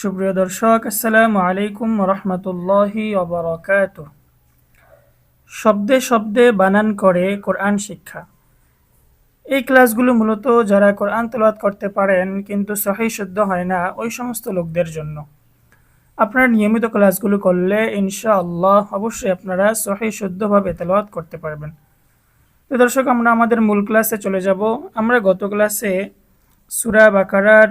সুপ্রিয় দর্শক, আসসালামু আলাইকুম রহমতুল্লাহি অবরকাত শব্দে শব্দে বানান করে কোরআন শিক্ষা। এই ক্লাসগুলো মূলত যারা কোরআন তেলাওয়াত করতে পারেন, কিন্তু সহি শুদ্ধ হয় না, ওই সমস্ত লোকদের জন্য। আপনারা নিয়মিত ক্লাসগুলো করলে ইনশাআল্লাহ অবশ্যই আপনারা সহি শুদ্ধভাবে তেলাওয়াত করতে পারবেন। তো দর্শক, আমরা আমাদের মূল ক্লাসে চলে যাব। আমরা গত ক্লাসে সুরা বাকারার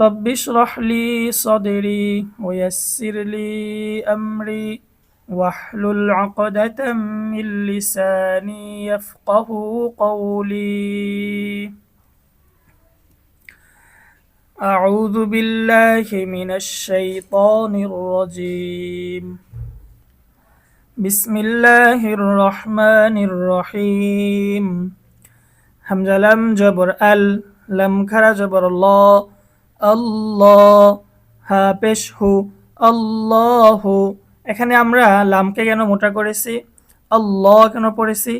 رب اشرح لي صدري ويسر لي أمري واحلل عقدة من لساني يفقه قولي. أعوذ بالله من الشيطان الرجيم. بسم الله الرحمن الرحيم. حمزة لم جبر أل لم كر جبر الله. আল্লাহ আল্লাহ। এখানে আমরা লামকে কেন মোটা করেছি? আল্লাহ কেন পড়েছি?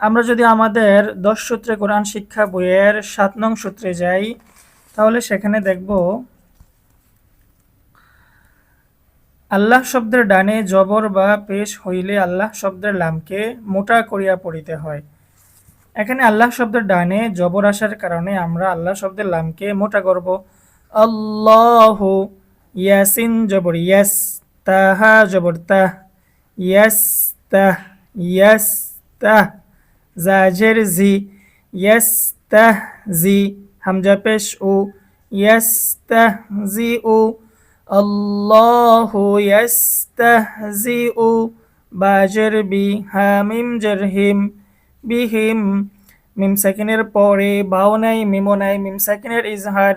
আমরা যদি আমাদের দশ সূত্রে কোরআন শিক্ষা বইয়ের সাত নং সূত্রে যাই, তাহলে সেখানে দেখব, আল্লাহ শব্দের ডানে জবর বা পেশ হইলে আল্লাহ শব্দের লামকে মোটা করিয়া পড়িতে হয়। এখানে আল্লাহ শব্দের ডানে জবর আসার কারণে আমরা আল্লাহ শব্দের লামকে মোটা করব। আল্লাহ ইয়াসিন জবর, ইয়াস তাহা জবর, তাহ, ইয়াস তাহ ইয়াস তাহ, জাজের জি, ইয়াস তাহ জি, হামজা পেশ উ ইয়াস তাহ জি উ আল্লাহ ইয়াস তাহ জি উ বাজের বি, হামিম জরহিম বিহিম, মিম সাকিনের পরে বাও নাই মিমো নাই, মিম সাকিনের ইজহার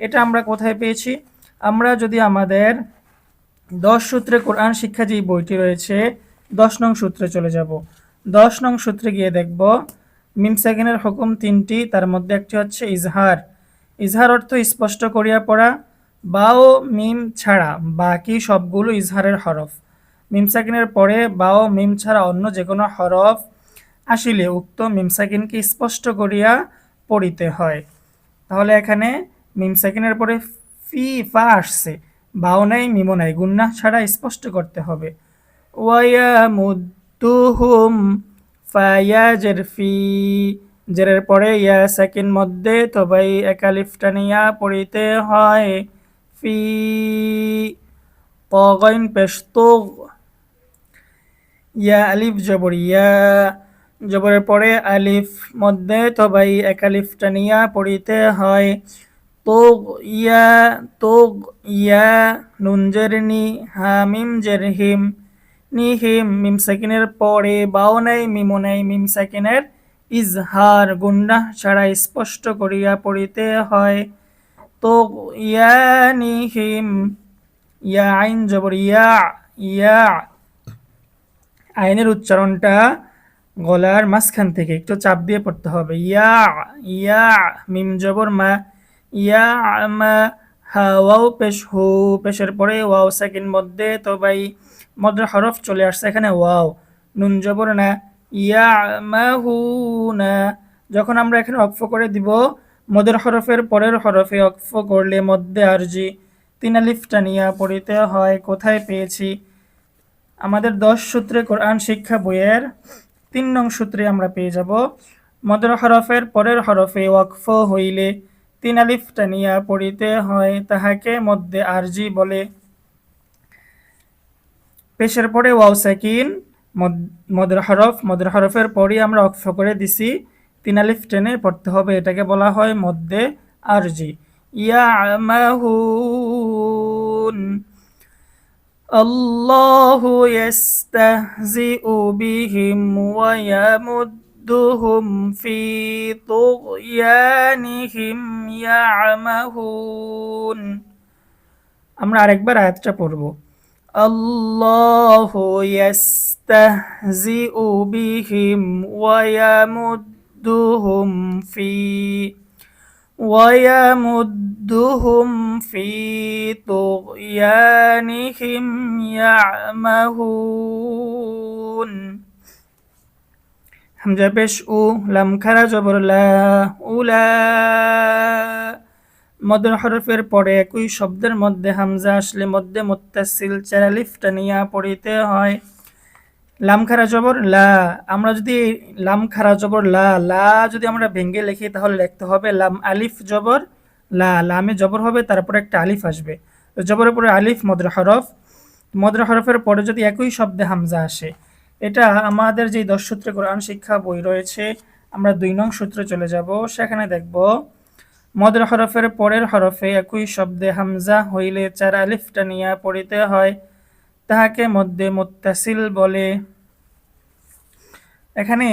এটা আমরা কোথায় পেয়েছি? আমরা যদি আমাদের দশ সূত্রে কোরআন শিক্ষা যে বইটি রয়েছে, দশ নং সূত্রে চলে যাব। দশ নং সূত্রে গিয়ে দেখব, মিম সাকিনের হুকুম তিনটি, তার মধ্যে একটি হচ্ছে ইজহার। ইজহার অর্থ স্পষ্ট করিয়া পড়া বাও মিম ছাড়া বাকি সবগুলো ইজহারের হরফ। মিম সাকিনের পরে বাও মিম ছাড়া অন্য যে কোনো হরফ আসিলে উক্ত মিমসাকিনকে স্পষ্ট করিয়া পড়িতে হয়। তাহলে এখানে মিমসাকিনের পরে ফি ফা আসছে। বাও নাই, মিমো নাই, গুন্না ছাড়া স্পষ্ট করতে হবে। ওয়া মুদ্দুহুম ফায়া জের ফি। জেরের পরে, ইয়া সাকিন মধ্যে তবাই একালিফটা নিয়া পড়িতে হয়। ফি তগইন পেশতুগ। ইয়া আলিফ জবর, ইয়া জবরের পরে আলিফ মধ্যে তবাই একালিফটা নিয়া পড়িতে হয়। তোগ ইয়া তোগ ইয়া নুনজের নি হামিম জের হিম নি, হিম, মিম সাকিনের পরে, বাও নাই, মিমো নাই, মিম সাকিনের ইজহার, গুন্ডা ছাড়া স্পষ্ট করিয়া পড়িতে হয়। তো ইয়া, নি, হিম, ইয়া, আইন জবর ইয়া ইয়া। আইনের উচ্চারণটা গলার মাঝখান থেকে একটু চাপ দিয়ে পড়তে হবে। ইয়া ইয়া, মিম জবর মা ইয়া মা হাওয়াও পেশ হু, পেশের পরে ওয়াও সেকেন্ড মধ্যে, তো ভাই মধ্যে হরফ চলে আসছে, এখানে ওয়াও। নুন জবর না, ইয়া হু না। যখন আমরা এখানে অক্ফ করে দিব, মদের হরফের পরের হরফে অক্ফ করলে মধ্যে আরজি তিন আলিফটা নিয়া পড়িতে হয়, কোথায় পেয়েছি? আমাদের দশ সূত্রে কোরআন শিক্ষা বইয়ের তিন নং সূত্রে আমরা পেয়ে যাব। মদর হরফের পরের হরফে ওয়াকফ হইলে তিন টানিয়া পড়িতে হয় তাহাকে মধ্যে আরজি বলে। পেশের পরে ওয়াও সাকিন মদর হরফ, মদর হরফের পরই আমরা অক্ষ করে দিছি। তিন টেনে পড়তে হবে, এটাকে বলা হয় মধ্যে আরজি। ইয়া আমাহুন আল্লাহু ইয়াস্তাহজিউ বিহিম ওয়া ইয়ামুদ ويمدهم في طغيانهم يعمهون আমরা আরেকবার আয়াতটা পড়ব আল্লাহু ইয়াস্তাহজিউ বিহিম ওয়া ইয়ামুদ্দুহুম ফি ويمدهم في طغيانهم يعمهون হামজা পেশ উ লাম খারা জবর লা উলা মদের হরফের পরে একই শব্দের মধ্যে হামজা আসলে মধ্যে মুত্তাসিল চারালিফ টানিয়া পড়িতে হয়। লাম খারা জবর লা। আমরা যদি লাম খারা জবর লা লা যদি আমরা ভেঙ্গে লিখি তাহলে লিখতে হবে লাম আলিফ জবর লা। লামে জবর হবে, তারপরে একটা আলিফ আসবে। জবরের পরে আলিফ মদ্রা হরফ। মদ্রা হরফের পরে যদি একই শব্দে হামজা আসে এটা আমাদের যে দশ সূত্রে কোরআন শিক্ষা বই রয়েছে, আমরা দুই নং সূত্রে চলে যাব। সেখানে দেখব, মদ্রা হরফের পরের হরফে একই শব্দে হামজা হইলে চার আলিফ টানিয়া পড়িতে হয়, তাহাকে মধ্যে মুত্তাসিল বলে। এখানে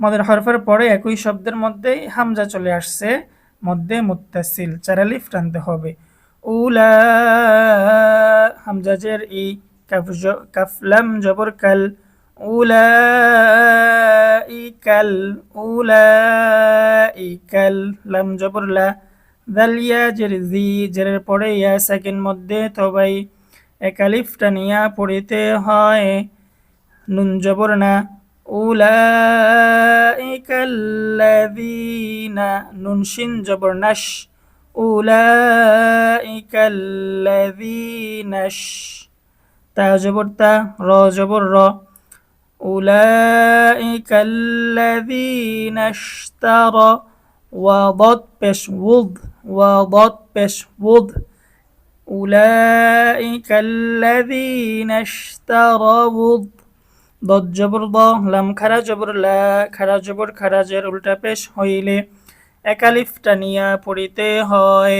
মদের হরফের পরে একই শব্দের মধ্যেই হামজা চলে আসছে মধ্যে মোত্তাসিল মুত্তাসিল চারালিফ টানতে হবে। উলা হামজাজের ই কাফ কাফলাম জবর কাল উলা ইকাল উলা ইকাল লাম জবর লা দালিয়া জের জি, জেরের পরে ইয়া সেকেন্ড মধ্যে তবাই একালিফটা নিয়া পড়িতে হয়। নুন জবর না উলাইকা আল্লাযীনা নুন শিন জবর নাশ উলাইকা আল্লাযীনাশ তা জবর তা, র জবর র। উলাইকা আল্লাযীনা ইশতারা ওয়াদাত পেশ উদ ওয়াদাত পেশ উদ أولئك الذين اشتروا ضد জবর দ লাম খারা জবর লা খারা জবর খারাজের উল্টা পেশ হইলে একালিফ টানিয়া পড়িতে হয়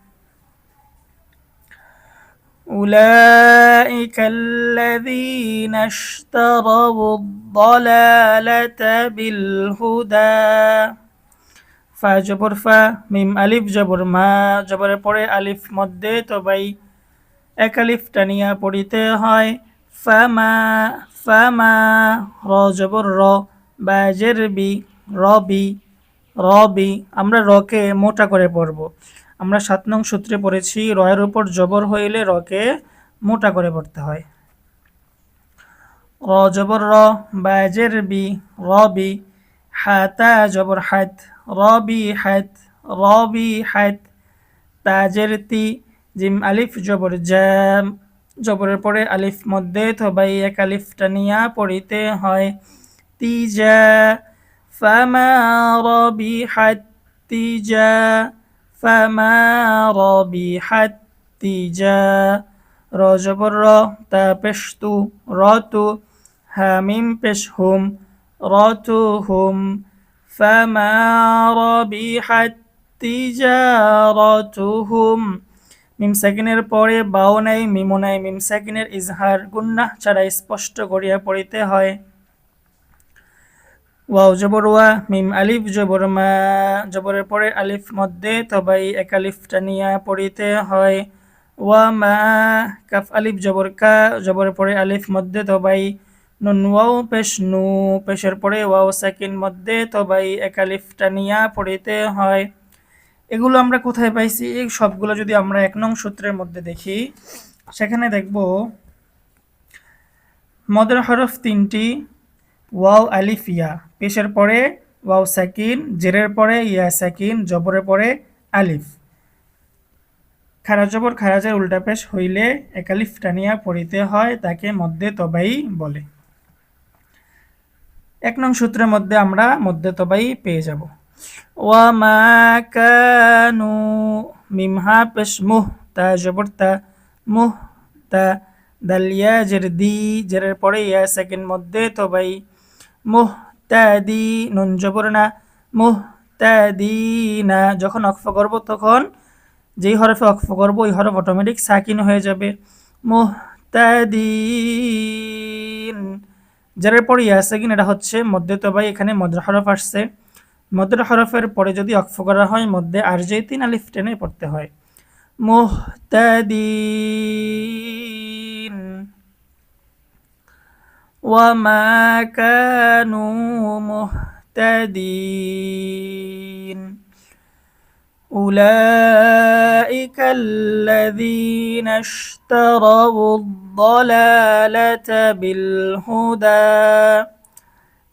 أولئك الذين اشتروا الضلالة بالهدى ফা জবর ফা মিম আলিফ জবর মা জবরের পরে আলিফ মধ্যে তবাই এক আলিফ টানিয়া পড়িতে হয় ফামা ফামা র জবর র বাজের বি রবি রবি আমরা রকে মোটা করে পড়ব আমরা সাত নং সূত্রে পড়েছি, রয়ের উপর জবর হইলে রকে মোটা করে পড়তে হয়। র জবর র, বাজের বি, র রবি হাতা, জবর হাত রবি হাত রবি হাত, তাজের তি, জিম, আলিফ, জবর জ্যাম জবরের পরে আলিফ মধ্যে থবাই এক আলিফ টানিয়া পড়িতে হয়। তিজা ফামা রবি হাত তিজা ফামা রবিহাত তিজা রজবর র তা পেশতু রতু হামিম পেশ হুম রতু হুম ফামা রবিহাত তিজারতুহুম মিম সাকিনের পরে বাও নাই মিমো নাই মিম সাকিনের ইজহার গুন্না ছাড়া স্পষ্ট করিয়া পড়িতে হয়। ওয়াও, জবর ওয়া, মিম, আলিফ, জবর মা, জবরের পরে আলিফ মধ্যে, তবাই, এক আলিফ টানিয়া পড়িতে হয়। ওয়া মা, কাফ, আলিফ, জবর কা, জবরের পরে আলিফ মধ্যে, তবাই, নুন, ওয়াও, পেশ, নু, পেশের পরে ওয়াও, সাকিন মধ্যে, তবাই, এক আলিফ টানিয়া পড়িতে হয়। এগুলো আমরা কোথায় পাইছি? এই সবগুলো যদি আমরা এক নং সূত্রের মধ্যে দেখি, সেখানে দেখব, মদের হরফ তিনটি ওয়াও আলিফ, ইয়া। পেশের পরে ওয়াও সাকিন, জেরের পরে ইয়া সাকিন, জবরের পরে আলিফ। খারা জবর খারাজের উল্টা পেশ হইলে একালিফ টানিয়া পড়িতে হয়, তাকে মধ্যে তবাই বলে। এক নং সূত্রের মধ্যে আমরা মধ্যে তবাই পেয়ে যাব। ওয়া মা কানু মিমহা পেশ মুহ তা জবর তা মুহ তা দালিয়া জের দি জেরের পরে ইয়া সেকেন্ড মধ্যে তবাই মুহ দি নুন জবর না মুহ দি না যখন অক্ফ করব তখন যেই হরফে অক্ফ করব, ওই হরফ অটোমেটিক সাকিন হয়ে যাবে। মুহতাদিন। যার পরে ইয়া সাকিন, এটা হচ্ছে মধ্যে তবাই এখানে মদ্র হরফ আসছে। মদ্রা হরফের পরে যদি অক্ফ করা হয়, মধ্যে আর যে তিন আলিফ টেনে পড়তে হয়। মুহতাদিন। وما كانوا مهتدين. أولئك الذين اشتروا الضلالة بالهدى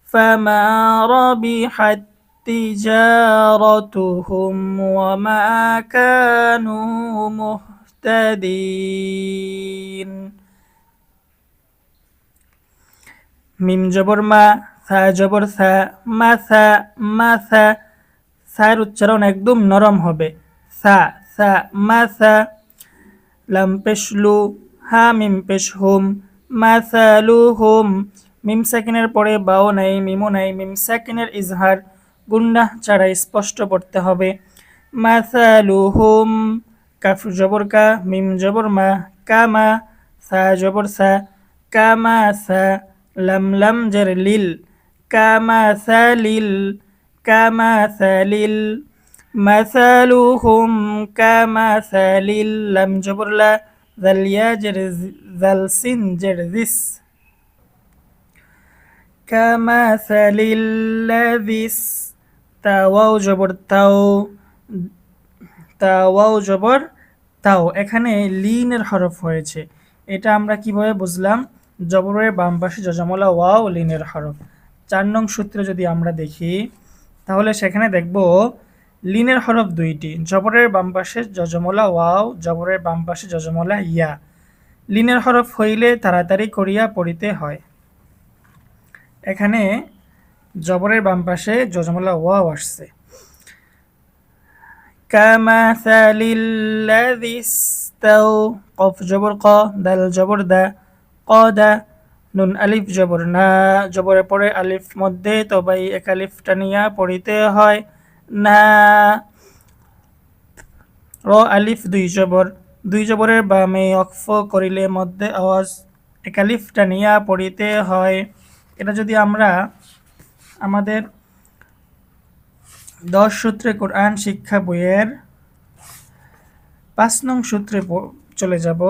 فما ربحت تجارتهم وما كانوا مهتدين. মিম জবর মা, সা জবর সা, মা সা মা সা। সার উচ্চারণ একদম নরম হবে। সা সা, মা সা। লাম পেশ লু, হা মিম পেশ হোম, মা সা লু হোম। মিম সাকিনের পরে বাও নাই, মিমো নাই, মিম সাকিনের ইজহার। গুন্ডাহ ছাড়া স্পষ্ট পড়তে হবে। মা সা লু হোম, কাফ জবর কা, মিম জবর মা কামা সা জবর সা কামা সা। লাম লাম জের লিল, কামাসালিল কামাসালিল, মাসালুহুম, কামাসালিল, লাম জবরলা জালিয়া জের জালসিন জের জিস। কামাসালিল্লাযিস তাওয়াও জবর তাও, তাওয়াও জবর তাও। এখানে লিনের হরফ হয়েছে। এটা আমরা কীভাবে বুঝলাম? জবরের বাম পাশে যজমলা ওয়াও লিনের হরফ। চার নং সূত্রে যদি আমরা দেখি, তাহলে সেখানে দেখব লিনের হরফ দুইটি। জবরের বাম পাশে যজমলা ওয়াও, জবরের বাম পাশে যজমলা ইয়া। লিনের হরফ হইলে তাড়াতাড়ি করিয়া পড়িতে হয়। এখানে জবরের বাম পাশে যজমলা ওয়াও আসছে। কফ জবর ক, দাল, জবর দা। ক দা নুন, আলিফ, জবর, না। জবরের পরে আলিফ মধ্যে তবাই এক আলিফ টানিয়া পড়িতে হয়, না। র, আলিফ, দুই জবর। দুই জবরের বামে অক্ফ করিলে মধ্যে আওয়াজ একালিফ টানিয়া পড়িতে হয়। এটা যদি আমরা আমাদের দশ সূত্রে কোরআন শিক্ষা বইয়ের পাঁচ নং সূত্রে চলে যাব।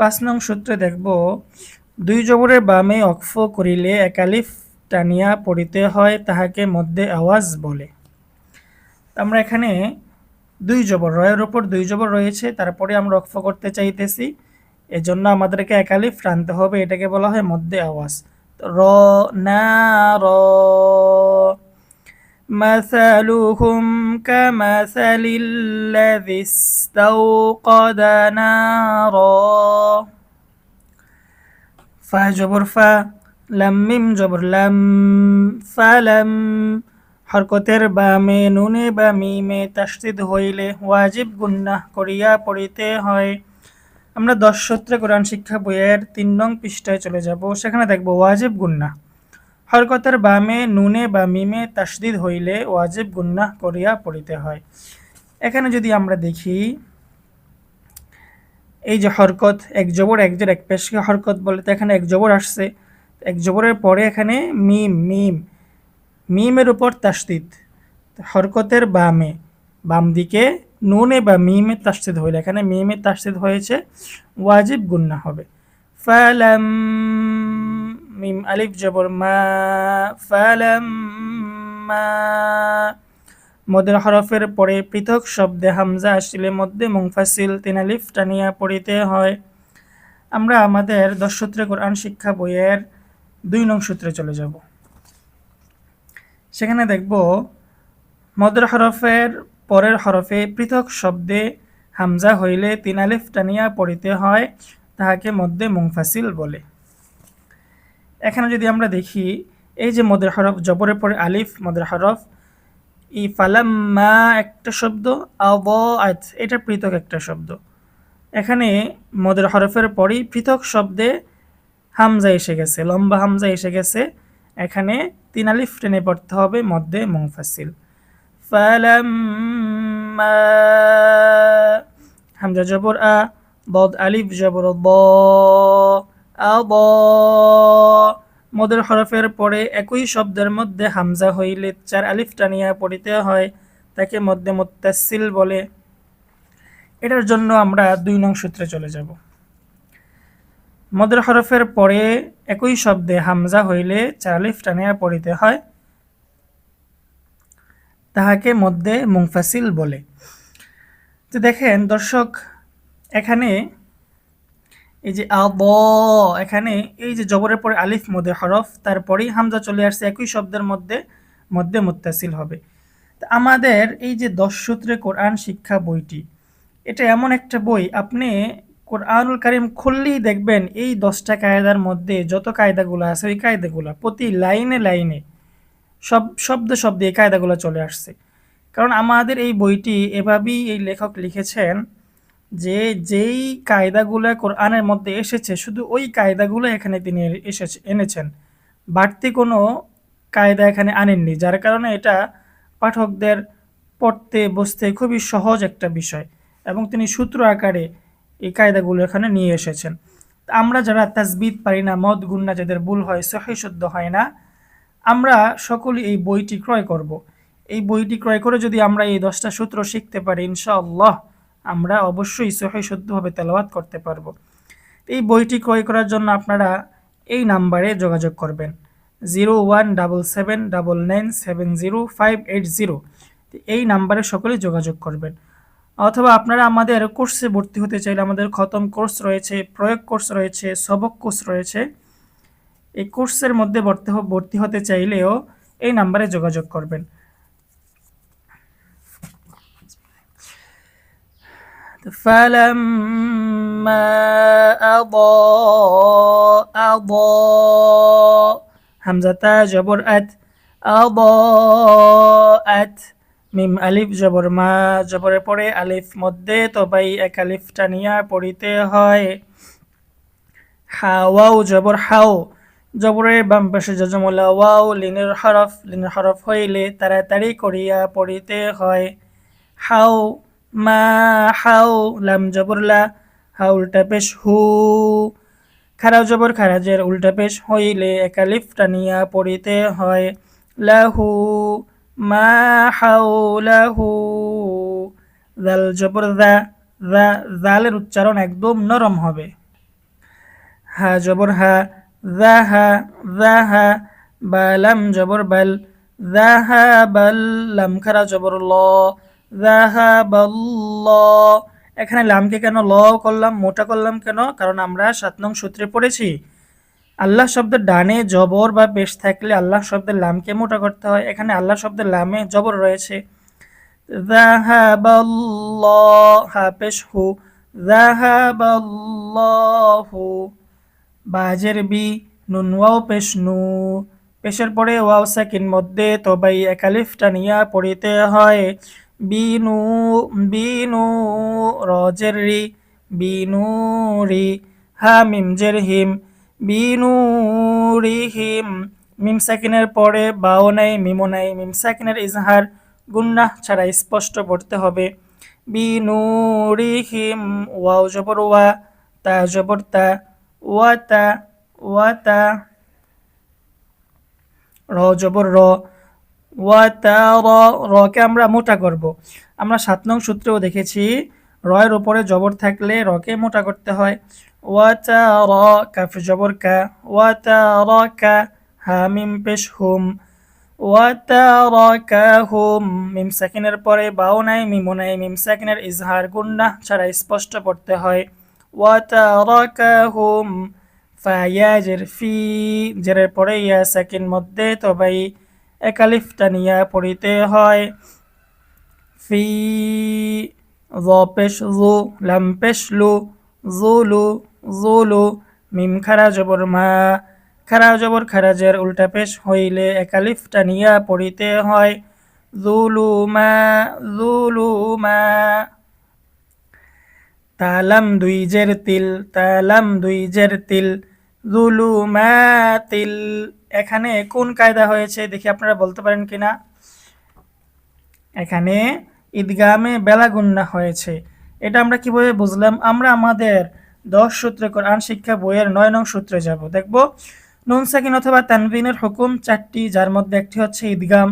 পাঁচ নং সূত্রে দেখব, দুই জবরের বামে অক্ফ করিলে একালিফ টানিয়া পড়িতে হয় তাহাকে মধ্যে আওয়াজ বলে। আমরা এখানে দুই জবর, রয়ের ওপর দুই জবর রয়েছে, তারপরে আমরা অক্ফ করতে চাইতেছি। এজন্য আমাদেরকে একালিফ টানতে হবে, এটাকে বলা হয় মধ্যে আওয়াজ। র, না, র। مثلهم كمثل الذي استوقد نارا فا جبر فا লাম মিম জবর লাম ফালাম হরকতের বামে নুনে বা মিমে তাসদিদ হইলে ওয়াজিব গুন্নাহ করিয়া পড়িতে হয় আমরা দশ সূত্রে কোরআন শিক্ষা বইয়ের তিন নং পৃষ্ঠায় চলে যাব সেখানে দেখব ওয়াজিব গুন্নাহ হরকতের বামে, নুনে বা মিমে তাসদিদ হইলে ওয়াজিব গুন্নাহ করিয়া পড়িতে হয়। এখানে যদি আমরা দেখি, এই যে হরকত, এক জবর এক জোর এক পেশকে হরকত বলে, তো এখানে এক জবর আসছে। এক জবরের পরে এখানে মিম মিম, মিমের উপর তাসদিদ। হরকতের বামে, বাম দিকে নুনে বা মিমে তাসদিদ হইলে, এখানে মিমে তাসদিদ হয়েছে, ওয়াজিব গুন্না হবে। ফালাম মিম আলিফ জবর মা ফালাম মা মদের হরফের পরে পৃথক শব্দে হামজা আসলে মধ্যে মুংফাসিল তিন আলিফ টানিয়া পড়িতে হয়। আমরা আমাদের দশ সূত্রে কোরআন শিক্ষা বইয়ের দুই নং সূত্রে চলে যাব। সেখানে দেখব, মদর হরফের পরের হরফে পৃথক শব্দে হামজা হইলে তিন আলিফ টানিয়া পড়িতে হয়, তাহাকে মধ্যে মুংফাসিল বলে। এখানে যদি আমরা দেখি, এই যে মদের হরফ, জবরের পরে আলিফ, মদের হরফ, ই ফালাম্মা একটা শব্দ আব আত এটা পৃথক একটা শব্দ। এখানে মদের হরফের পরেই পৃথক শব্দে হামজা এসে গেছে, লম্বা হামজা এসে গেছে। এখানে তিন আলিফ টেনে পড়তে হবে মধ্যে মুংফাসিল হামজা জবর আ, বদ আলিফ জবর ব আব। মদের হরফের পরে একই শব্দের মধ্যে হামজা হইলে চার আলিফ টানিয়া পড়িতে হয়, তাকে মধ্যে মুত্তাসিল বলে। এটার জন্য আমরা দুই নং সূত্রে চলে যাব। মদের হরফের পরে একই শব্দে হামজা হইলে চার আলিফ টানিয়া পড়িতে হয়, তাহাকে মধ্যে মুংফাসিল বলে। তো দেখেন দর্শক, এখানে এই যে আব, এখানে এই যে জবরের পরে আলিফ মধ্যে হরফ, তারপরেই হামজা চলে আসছে একই শব্দের মধ্যে মধ্যে মুত্তাসিল হবে। আমাদের এই যে দশ সূত্রে কোরআন শিক্ষা বইটি, এটা এমন একটা বই, আপনি কোরআনুল কারিম খুললেই দেখবেন এই দশটা কায়দার মধ্যে যত কায়দাগুলো আছে, ওই কায়দাগুলো প্রতি লাইনে লাইনে সব, শব্দ শব্দে এই কায়দাগুলো চলে আসছে। কারণ আমাদের এই বইটি এভাবেই এই লেখক লিখেছেন যে, যেই কায়দাগুলো কোরআনের মধ্যে এসেছে, শুধু ওই কায়দাগুলো এখানে তিনি এসেছে, এনেছেন বাড়তি কোনো কায়দা এখানে আনেননি, যার কারণে এটা পাঠকদের পড়তে, বসতে খুবই সহজ একটা বিষয় এবং তিনি সূত্র আকারে এই কায়দাগুলো এখানে নিয়ে এসেছেন আমরা যারা তাজবিদ পারি না, মদ গুন্না যাদের ভুল হয়, সহি শুদ্ধ হয় না, আমরা সকলেই এই বইটি ক্রয় করব। এই বইটি ক্রয় করে যদি আমরা এই দশটা সূত্র শিখতে পারি, ইনশাআল্লাহ আমরা অবশ্যই সহি শুদ্ধভাবে তেলাওয়াত করতে পারব। এই বইটি ক্রয় করার জন্য আপনারা এই নাম্বারে যোগাযোগ করবেন। Zero one double seven double nine seven zero five eight zero. এই নাম্বারে সকলেই যোগাযোগ করবেন। অথবা আপনারা আমাদের কোর্সে ভর্তি হতে চাইলে আমাদের খতম কোর্স রয়েছে, প্রয়োগ কোর্স রয়েছে, সবক কোর্স রয়েছে। এই কোর্সের মধ্যে ভর্তি ভর্তি হতে চাইলেও এই নাম্বারে যোগাযোগ করবেন। فلما أضاء أضاء همزة جبر أت أضاءت মিম আলিফ জবর মা জবরের পরে আলিফ মধ্যে তবাই এক আলিফ টানিয়া পড়িতে হয় হাওয়াও জবর হাও জবরের বাম পাশে যজমলা ওয়াও লিনের হরফ লিনের হরফ হইলে তাড়াতাড়ি করিয়া পড়িতে হয় হাও মা হাও, লাম জবরলা হা উল্টা পেশ হু। খারাও জবর খারাজের উল্টা পেশ হইলে একালিফ টানিয়া পড়িতে হয়। লাহু, মা হাউলাহু জাল জবর দা জালের উচ্চারণ একদম নরম হবে। হা জবর হা জাহা জাহা বালাম জবর বাল জাহা বাল, লাম খারা জবর ল। এখানে লামকে কেন ল করলাম, মোটা করলাম কেন? কারণ আমরা সাত নং সূত্রে পড়েছি। আল্লাহ শব্দের ডানে জবর বা পেশ থাকলে আল্লাহ শব্দের লামকে মোটা করতে হয়। এখানে আল্লাহ শব্দের লামে জবর রয়েছে। বাজের বি, নুন, ওয়াও, পেশ, নু। পেশের পরে ওয়াও, সাকিন মধ্যে তবাই একালিফটা নিয়া পড়িতে হয়। বিনু বিনু, রজের রি, বিনু রি, হা মিমজের হিম বিনুরিহিম মিম সাকিনের পরে বাও নাই মিমো নাই। মিম সাকিনের ইজহার গুন্নাহ ছাড়া স্পষ্ট পড়তে হবে। বিনুরিহিম ওয়াও জবর ওয়া, তা জবর তা, ওয়া তা ওয়া তা, র জবর র। রকে আমরা মোটা করব। আমরা সাত নং সূত্রেও দেখেছি, রয়ের উপরে জবর থাকলে রকে মোটা করতে হয়। ওয়াতারা কাফ জবর কা ওয়াতারাকা হা মিম পেশ হুম। ওয়াতারাকাহুম মিম সাকিনের পরে বাও নাই, মিমো নাই, মিম সাকিনের ইজহার গুন্না ছাড়া স্পষ্ট পড়তে হয়। ওয়াতারাকাহুম ফায়া জের ফি, জেরের পরে ইয়া সাকিন মধ্যে তবাই একালিফটা নিয়া পড়িতে হয়। ফি জ জু লাম পেশ লু জুলু জুলু, মিম খারা জবর মা খারা জবর খারাজের উল্টা পেশ হইলে একালিফটা নিয়া পড়িতে হয়। জুলুমা জুলুমা তালাম দুই জের তিল, তালাম দুই জের তিল জুলুমাতিল এখানে কোন কায়দা হয়েছে দেখি আপনারা বলতে পারেন কিনা? এখানে ঈদগামে বেলা গুন্না হয়েছে। এটা আমরা কীভাবে বুঝলাম? আমরা আমাদের দশ সূত্রে কোরআন শিক্ষা বইয়ের নয় নং সূত্রে যাব। দেখব, নুন, সাকিন অথবা তানবিনের হুকুম চারটি, যার মধ্যে একটি হচ্ছে ঈদগাম।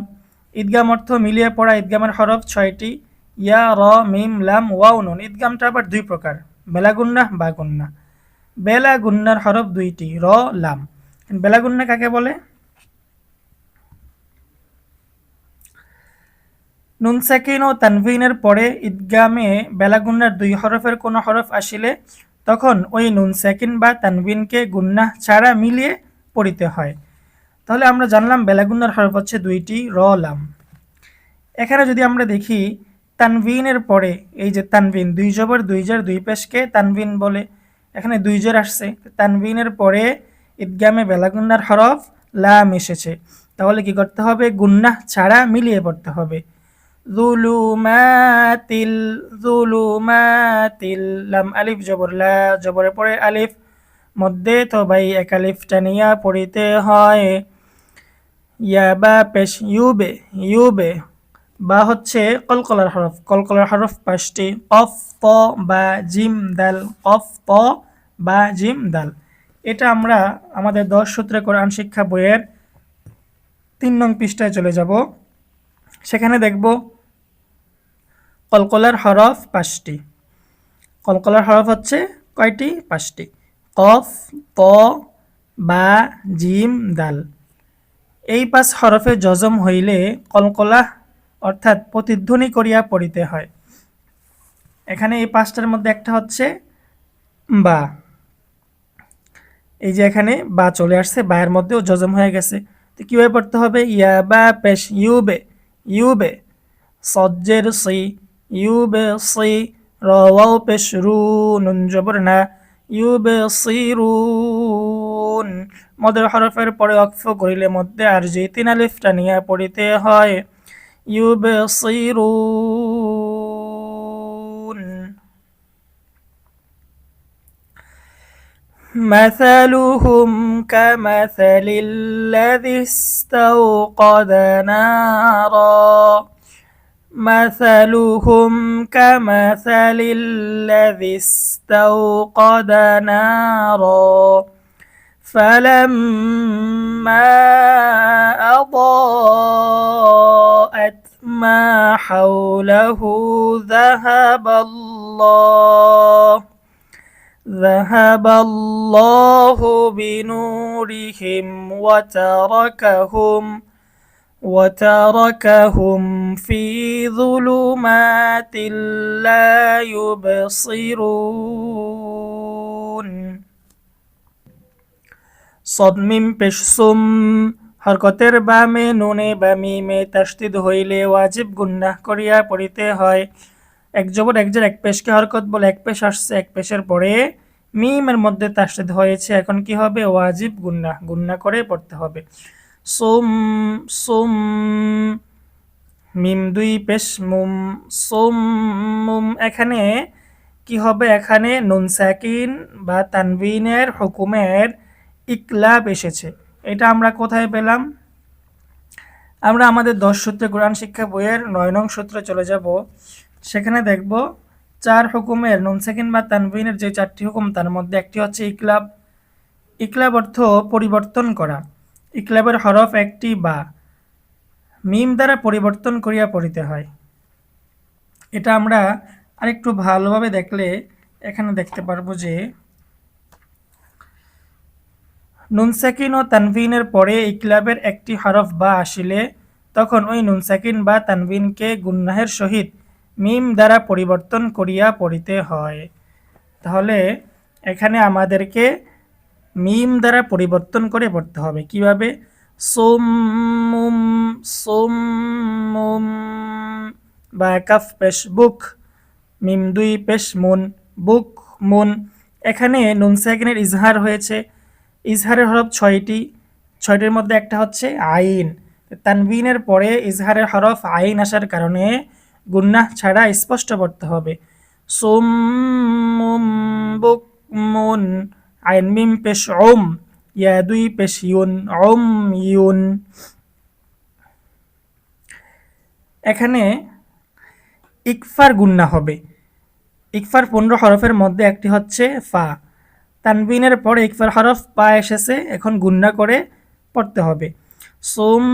ঈদগাম অর্থ মিলিয়ে পড়া, ঈদগামের হরফ ছয়টি, ইয়া, র, মিম, লাম, ওয়াও, নুন। ঈদগামটা আবার দুই প্রকার বেলাগুন্না বা গুন্না। বেলা গুন্নার হরফ দুইটি, র, লাম। বেলা গুন্না কাকে বলে? নুন সাকিন ও তানভিনের পরে ঈদগামে বেলাগুন্নার দুই হরফের কোনো হরফ আসিলে তখন ওই নুন সাকিন বা তানভিনকে গুন্না ছাড়া মিলিয়ে পড়িতে হয়। তাহলে আমরা জানলাম বেলাগুন্নার হরফ হচ্ছে দুইটি র লাম। এখানে যদি আমরা দেখি, তানভিনের পরে এই যে তানভিন, দুই জবর দুই জের দুই পেশকে তানভিন বলে। এখানে দুই জোর আসছে। তানভিনের পরে ঈদগামে বেলাগুন্নার হরফ লাম এসেছে। তাহলে কি করতে হবে? গুন্না ছাড়া মিলিয়ে পড়তে হবে। জুলুমাতিল জুলুমাতিল, লাম আলিফ, জবর লা জবরের পরে আলিফ। মধ্যে তো ভাই এক আলিফ টানিয়া পড়িতে হয়। ইয়া বা পেশ, ইউবে ইউবে। বা হচ্ছে কলকলার হরফ। কলকলার হরফ পাঁচটি। কফ, প, বা, জিম, দাল। কফ, প, বা, জিম, দাল। এটা আমরা আমাদের দশ সূত্রে কোরআন শিক্ষা বইয়ের তিন নং পৃষ্ঠায় চলে যাব। সেখানে দেখব কলকলার হরফ পাঁচটি। কলকলার হরফ হচ্ছে কয়টি? পাঁচটি। কফ ত বা, জিম, দাল। এই পাঁচ হরফে যজম হইলে কলকলা অর্থাৎ প্রতিধ্বনি করিয়া পড়িতে হয়। এখানে এই পাঁচটার মধ্যে একটা হচ্ছে বা। এই যে এখানে বা চলে আসছে বায়ের মধ্যেও যজম হয়ে গেছে। তো কীভাবে পড়তে হবে? ইয়া বা পেশ ইউবে ইউবে। সজ্জের সি, ইউবে সি, রওয়াও পেশ রু, নুন জবর না। ইউবে সিরুন মদের হরফের পরে অক্ষ করিলে মধ্যে আর যে তিন আলিফ টানিয়া পড়িতে হয়। ইউবে সিরুন مثلهم كمثل الذي استوقد نارا مثلهم كمثل الذي استوقد نارا فلما أضاءت ما حوله ذهب الله ذهب الله بنورهم وتركهم وتركهم في ظلمات لا يبصرون সদমিম পেশসুম হরকতের বামে নুনে বা মিমে তাস্তিদ হইলে ওয়াজিব গুন্নাহ করিয়া পড়িতে হয় এক জবর এক জের এক পেশকে হরকত বলে এক পেশ আসছে এক পেশের পরে মিমের মধ্যে তাস্তিদ হয়েছে। এখন কি হবে? ওয়াজিব, গুন্না গুন্না করে পড়তে হবে। সোম সোম, মিম দুই পেশ, মুম, সোম, মুম। এখানে কি হবে? এখানে নুন সাকিন বা তানবিনের হুকুমের ইকলাব এসেছে। এটা আমরা কোথায় পেলাম? আমরা আমাদের দশ সূত্রে কোরআন শিক্ষা বইয়ের নয় নং সূত্রে চলে যাব। সেখানে দেখব চার হুকুমের নুন সেকেন্ড বা তানবিনের যে চারটি হুকুম, তার মধ্যে একটি হচ্ছে ইকলাব। ইকলাব অর্থ পরিবর্তন করা। ইকলাবের হরফ একটি বা। মিম দ্বারা পরিবর্তন করিয়া পড়িতে হয়। এটা আমরা আরেকটু ভালোভাবে দেখলে এখানে দেখতে পারব যে নুন সাকিন ও তানভিনের পরে ইকলাবের একটি হরফ বা আসিলে, তখন ওই নুনসাকিন বা তানভিনকে গুন্নাহের সহিত মিম দ্বারা পরিবর্তন করিয়া পড়িতে হয়। তাহলে এখানে আমাদেরকে মিম দ্বারা পরিবর্তন করে পড়তে হবে। কীভাবে? সোম সোম বা কাফ পেশ, বুক, মিম দুই পেশ, মুন, বুক, মুন। এখানে নুন সাকিনের ইজহার হয়েছে। ইজহারের হরফ ছয়টি। ছয়টির মধ্যে একটা হচ্ছে আইন। তানবিনের পরে ইজহারের হরফ আইন আসার কারণে গুন্নাহ ছাড়া স্পষ্ট পড়তে হবে। সোম বুক মুন আইন মিম পেশ ওম ইয়া দুই পেশ ইউন ওম ইউন। এখানে ইকফার গুন্না হবে। ইকফার পনেরো হরফের মধ্যে একটি হচ্ছে ফা। তানবিনের পরে ইকফার হরফ পা এসেছে, এখন গুন্না করে পড়তে হবে। সোম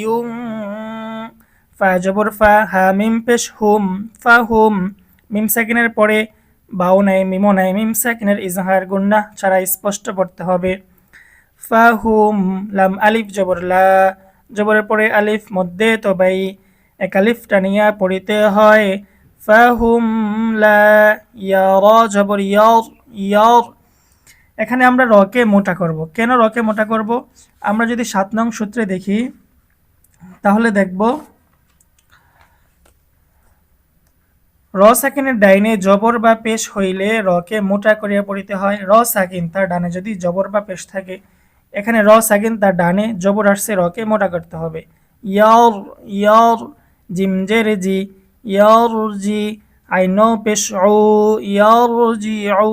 ইউং ফা হা মিম পেশ হুম ফা হুম মিম সাকিনের পরে বাউ নাই, মিমো নাই, মিম সাকিনের ইজহার গুন্না ছাড়া স্পষ্ট পড়তে হবে। ফা হুম লাম আলিফ জবর লা, জবরের পরে আলিফ মধ্যে তবাই এক আলিফ টানিয়া পড়িতে হয়। ফা হুম লা ইয়ার জবর ইয়ার ইয়ার এখানে আমরা রকে মোটা করব। কেন রকে মোটা করব? আমরা যদি সাত নং সূত্রে দেখি, তাহলে দেখব, র সাকিনের ডাইনে জবর বা পেশ হইলে রকে মোটা করিয়া পড়িতে হয়। র সাকিন তার ডানে যদি জবর বা পেশ থাকে, এখানে র সাকিন তার ডানে জবর আসছে, রকে মোটা করতে হবে। ইয়র ইয়র জিমজের জি ইয়র জি আইন পেশ ও, ইয়র জি ও,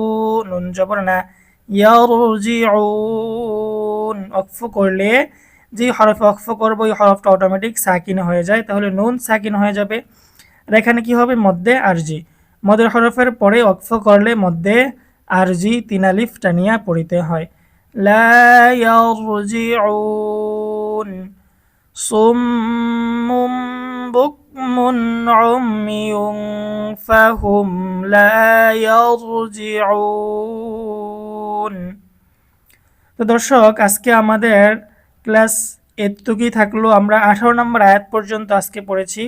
নুন জবর না। ইয়র জি অক্ফ করলে যে হরফে অক্ফ করব ওই হরফটা অটোমেটিক সাকিন হয়ে যায়। তাহলে নুন সাকিন হয়ে যাবে। আর এখানে কি হবে? মধ্যে আরজি। মদের হরফের পরে অক্ফ করলে মধ্যে আরজি তিনালিফ টানিয়া পড়িতে হয়। লা ইয়ারজিউন। সুম্মুম বুকমুন ফাহুম লা ইয়ারজিউন। তো দর্শক, আজকে আমাদের ক্লাস এতটুকুই থাকল। আমরা আঠারো নম্বর আয়াত পর্যন্ত আজকে পড়েছি।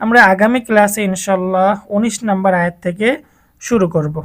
আমরা আগামী ক্লাসে ইনশাল্লাহ উনিশ নম্বর আয়াত থেকে শুরু করব।